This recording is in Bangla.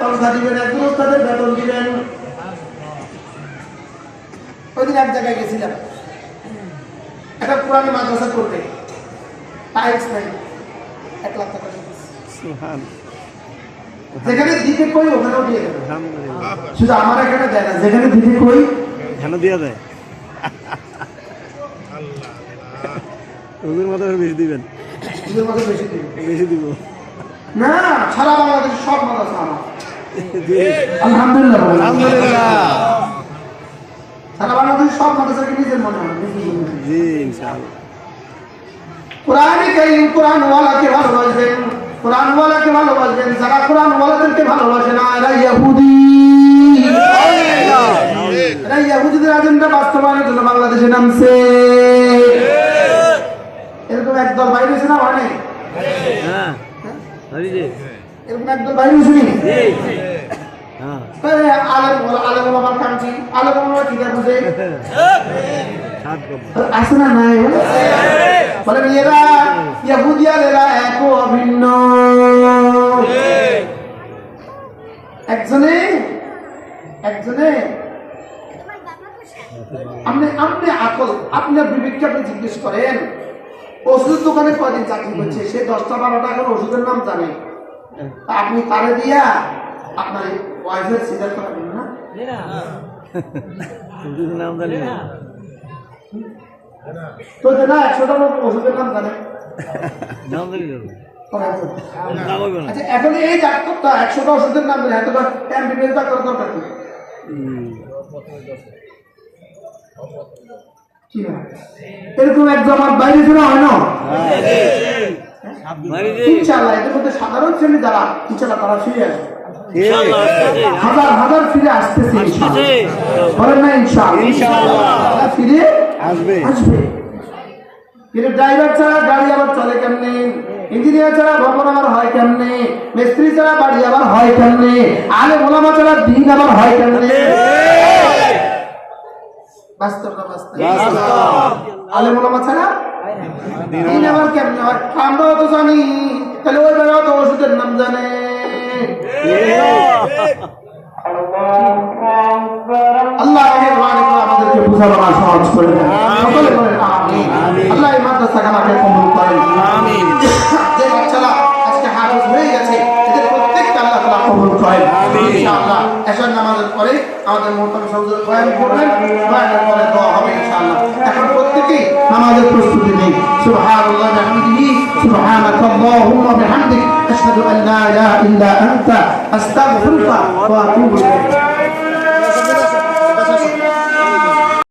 দিবেন একজন ওস্তাদের বেতন দিবেন। ওই দিন এক জায়গায় গেছিলাম। একটা পুরানি মাদ্রাসা করবে টাইলস নাই। এক লাখ টাকা দিয়ে দিছে। সুহান যেখানে দিতে কই ওখানেও দিয়ে দেবে। শুধু আমার এখানে দেয় না যেখানে দিতে কই কেন দিয়া দেয়। হুজুর মতো বেশি দিবেন। নিজের বেশি দিব। না সারা বাংলাদেশ সব মাদ্রাসা আমার। আলহামদুলিল্লাহ বলেন। আলহামদুলিল্লাহ সারা বাংলাদেশ সব মাদ্রাসাকে নিজের মনে হয় নিজের। জি ইনশাআল্লাহ কোরআনে কারীম কোরআন ওয়ালাকে ভালোবাসবেন কোরআন ওয়ালাকে ভালোবাসবেন যারা কোরআন ওয়ালাদেরকে ভালোবাসে না এরা ইহুদি এরা ইহুদিদের এজেন্ডা বাস্তবায়নের জন্য বাংলাদেশে নামছে এরকম একদল বাইরে না মানে হ্যাঁ জি এরকম একদল বাইরে হয়েছে নি? হ্যাঁ। আছে না নাই? বলেন এরা এরা এক অভিন্ন। একজনে একজনে। আপনি আপনি আকল আপনার বিবেককে আপনি জিজ্ঞেস করেন ওষুধের দোকানে কয়দিন চাকরি করছে? সে দশটা বারোটা এখন ওষুধের নাম জানে। আপনি তারে দিয়া আপনার ওয়াইফের সিজার করাবেন না। নাম জানি না তো না একশোটা লোক ওষুধের নাম জানে। নাম জানি না করাবেন। নাম হইবে না। আচ্ছা এখন এই ডাক্তারটা একশোটা ওষুধের নাম জানে এতটা এমবিবিএস ডাক্তার দরকার কি? হুম। এরকম একদম আমার বাইরে শোনা হয় না? হরি জি ইনশাআল্লাহ এদের মধ্যে সাধারণ শ্রেণি যারা ইনশাআল্লাহ তারা ফিরে আসবে। হাজার হাজার ফিরে আসতেছে ইনশাআল্লাহ। বলেন না ইনশাআল্লাহ। ইনশাআল্লাহ। ফিরে আসবে। আসবে। কিন্তু ড্রাইভার ছাড়া গাড়ি আবার চলে কেমনে? ইঞ্জিনিয়ার ছাড়া ভবন আবার হয় কেমনে? মিস্ত্রি ছাড়া বাড়ি আবার হয় কেমনে? আলে মোলামা ছাড়া দিন আবার হয় কেমনে? বাস্তব না বাস্তব। আলে মোলামা ছাড়া দিন আবার কেমনে হয়? আমরাও তো জানি তাহলে ওই বেড়াও তো ওষুধের নাম জানে। আল্লাহ আমাদেরকে বুঝাবার সহজ করে সকলে বলেন আল্লাহ এই মাদ্রাসা খানাকে কবুল করেন। যে বাচ্চারা আজকে হাফেজ হয়ে গেছে এদের প্রত্যেকটা আল্লাহ তাআলা কবুল করেন। ইনশাআল্লাহ এশার নামাজের পরে আমাদের মোহতাম বয়ান করবেন বয়ানের পরে দোয়া হবে ইনশাআল্লাহ। এখন নামাজের প্রস্তুতি নেই সুবহানাল্লাহ বিহামদিহি সুবহানাকা আল্লাহুম্মা বিহামদিক আশহাদু আন লা ইলাহা ইল্লা আনতা আস্তাগফিরুকা ওয়া আতুবু ইলাইক